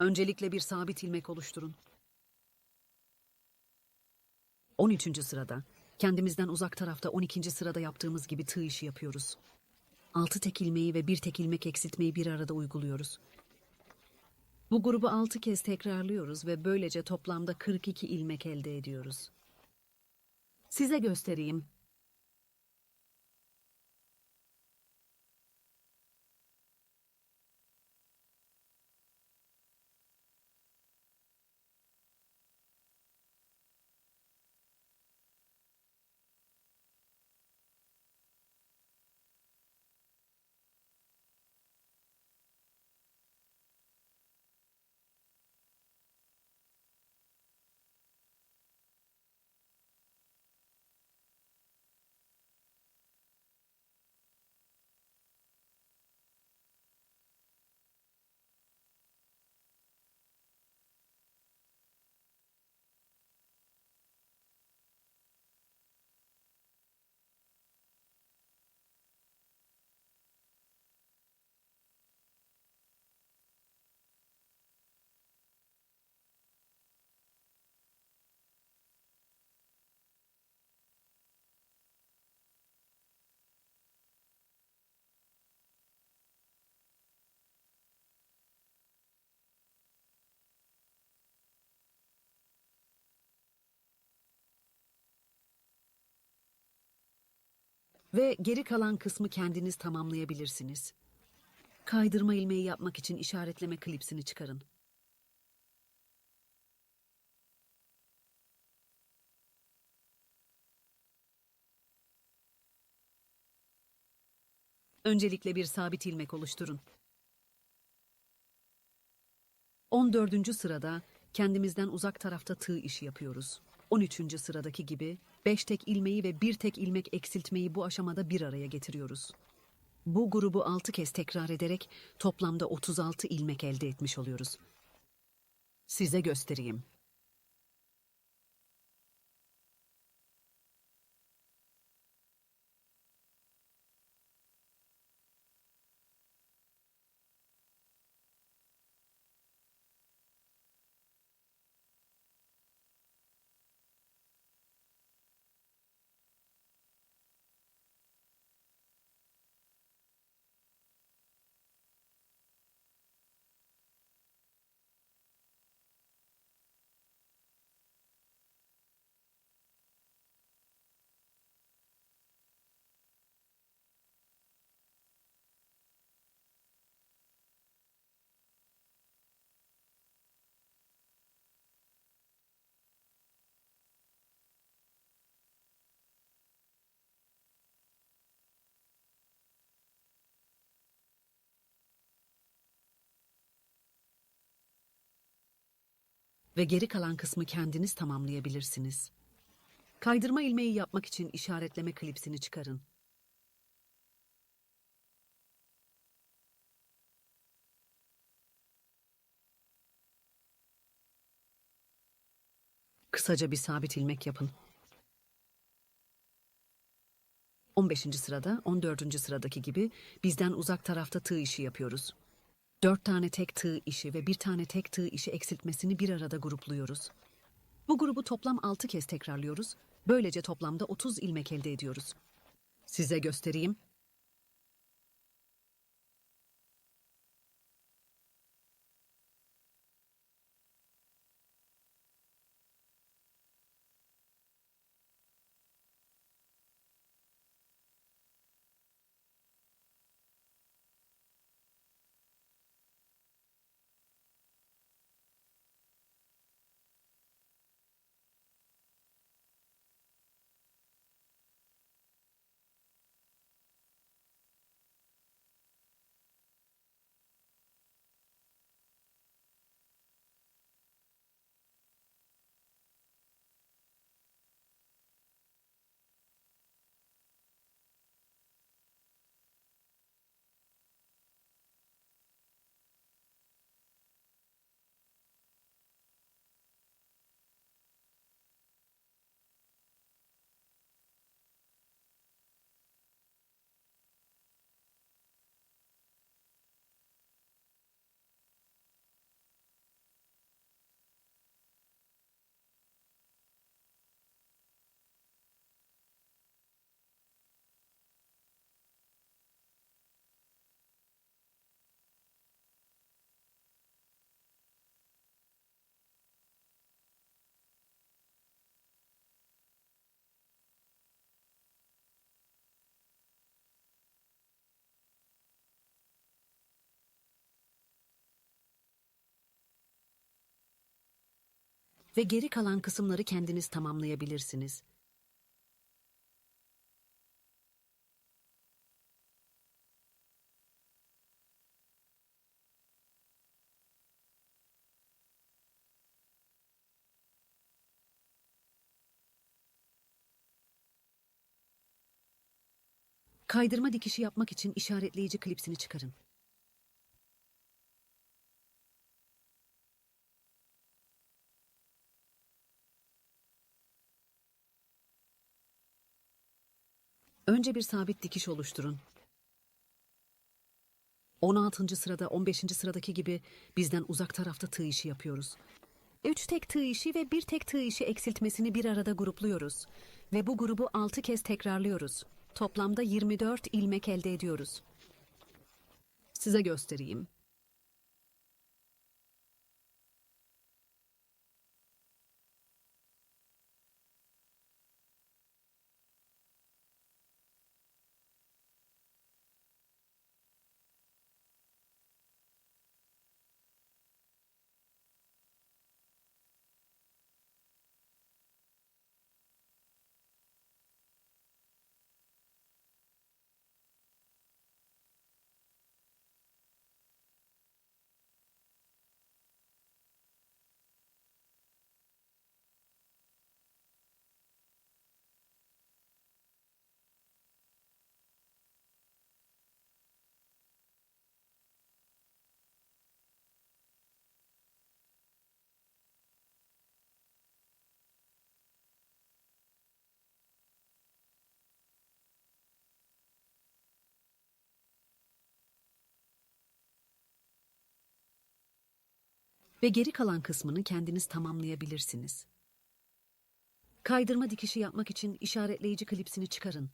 Öncelikle bir sabit ilmek oluşturun. 13. sırada kendimizden uzak tarafta 12. sırada yaptığımız gibi tığ işi yapıyoruz. 6 tek ilmeği ve bir tek ilmek eksiltmeyi bir arada uyguluyoruz. Bu grubu 6 kez tekrarlıyoruz ve böylece toplamda 42 ilmek elde ediyoruz. Size göstereyim. Ve geri kalan kısmı kendiniz tamamlayabilirsiniz. Kaydırma ilmeği yapmak için işaretleme klipsini çıkarın. Öncelikle bir sabit ilmek oluşturun. 14. sırada kendimizden uzak tarafta tığ işi yapıyoruz. 13. sıradaki gibi 5 tek ilmeği ve bir tek ilmek eksiltmeyi bu aşamada bir araya getiriyoruz. Bu grubu 6 kez tekrar ederek toplamda 36 ilmek elde etmiş oluyoruz. Size göstereyim. Ve geri kalan kısmı kendiniz tamamlayabilirsiniz. Kaydırma ilmeği yapmak için işaretleme klipsini çıkarın. Kısaca bir sabit ilmek yapın. 15. sırada 14. sıradaki gibi bizden uzak tarafta tığ işi yapıyoruz. 4 tane tek tığ işi ve bir tane tek tığ işi eksiltmesini bir arada grupluyoruz. Bu grubu toplam 6 kez tekrarlıyoruz. Böylece toplamda 30 ilmek elde ediyoruz. Size göstereyim. Ve geri kalan kısımları kendiniz tamamlayabilirsiniz. Kaydırma dikişi yapmak için işaretleyici klipsini çıkarın. Önce bir sabit dikiş oluşturun. 16. sırada 15. sıradaki gibi bizden uzak tarafta tığ işi yapıyoruz. 3 tek tığ işi ve bir tek tığ işi eksiltmesini bir arada grupluyoruz. Ve bu grubu 6 kez tekrarlıyoruz. Toplamda 24 ilmek elde ediyoruz. Size göstereyim. Ve geri kalan kısmını kendiniz tamamlayabilirsiniz. Kaydırma dikişi yapmak için işaretleyici klipsini çıkarın.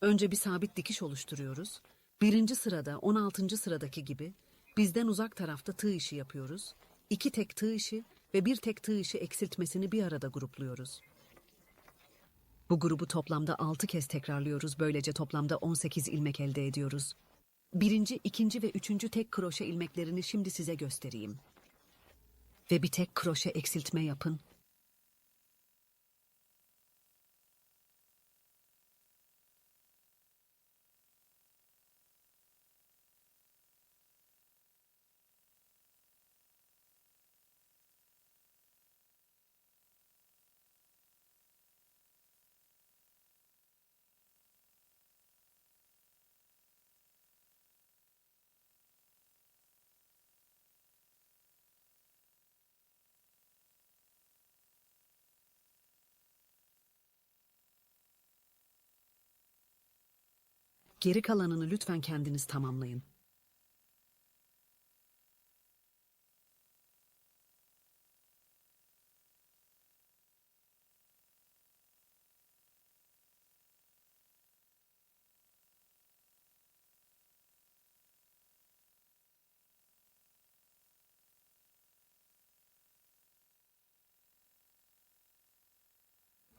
Önce bir sabit dikiş oluşturuyoruz. Birinci sırada 16. sıradaki gibi bizden uzak tarafta tığ işi yapıyoruz. İki tek tığ işi ve bir tek tığ işi eksiltmesini bir arada grupluyoruz. Bu grubu toplamda 6 kez tekrarlıyoruz. Böylece toplamda 18 ilmek elde ediyoruz. Birinci, ikinci ve üçüncü tek kroşe ilmeklerini şimdi size göstereyim. Ve bir tek kroşe eksiltme yapın. Geri kalanını lütfen kendiniz tamamlayın.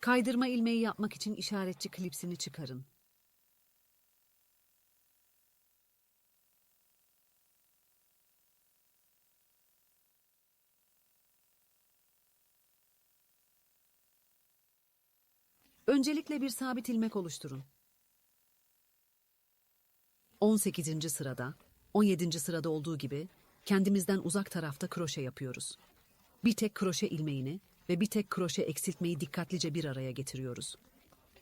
Kaydırma ilmeği yapmak için işaretçi klipsini çıkarın. Öncelikle bir sabit ilmek oluşturun. 18. sırada, 17. sırada olduğu gibi kendimizden uzak tarafta kroşe yapıyoruz. Bir tek kroşe ilmeğini ve bir tek kroşe eksiltmeyi dikkatlice bir araya getiriyoruz.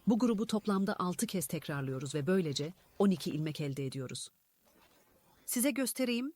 Bu grubu toplamda 6 kez tekrarlıyoruz ve böylece 12 ilmek elde ediyoruz. Size göstereyim.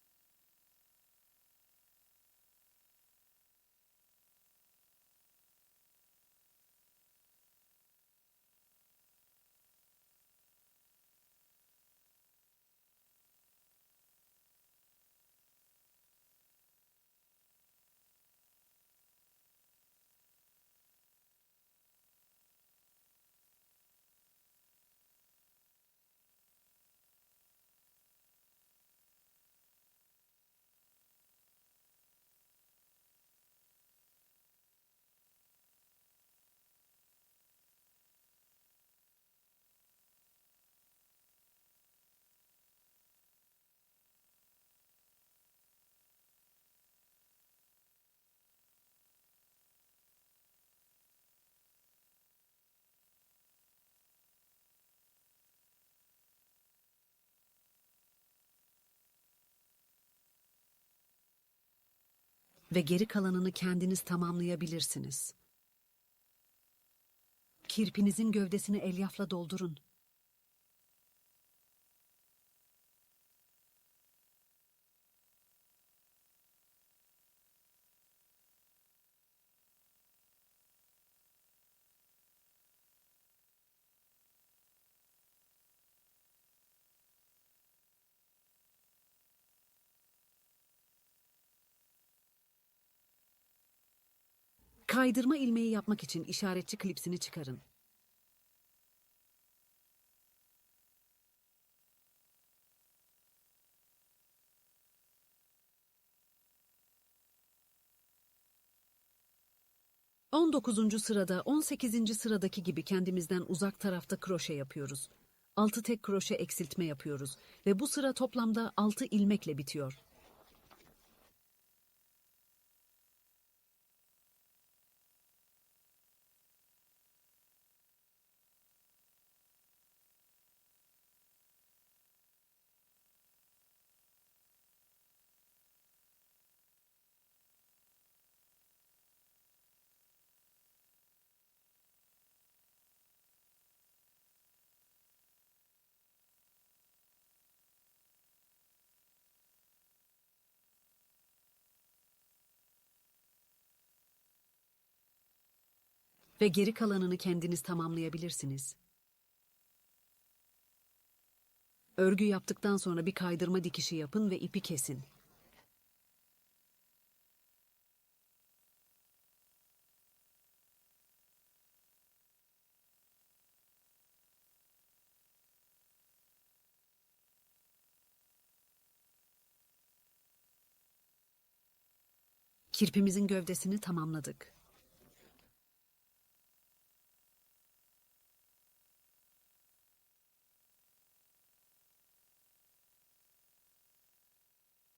Ve geri kalanını kendiniz tamamlayabilirsiniz. Kirpinizin gövdesini elyafla doldurun. Kaydırma ilmeği yapmak için işaretçi klipsini çıkarın. On dokuzuncu sırada, on sekizinci sıradaki gibi kendimizden uzak tarafta kroşe yapıyoruz. Altı tek kroşe eksiltme yapıyoruz ve bu sıra toplamda altı ilmekle bitiyor. Ve geri kalanını kendiniz tamamlayabilirsiniz. Örgü yaptıktan sonra bir kaydırma dikişi yapın ve ipi kesin. Kirpimizin gövdesini tamamladık.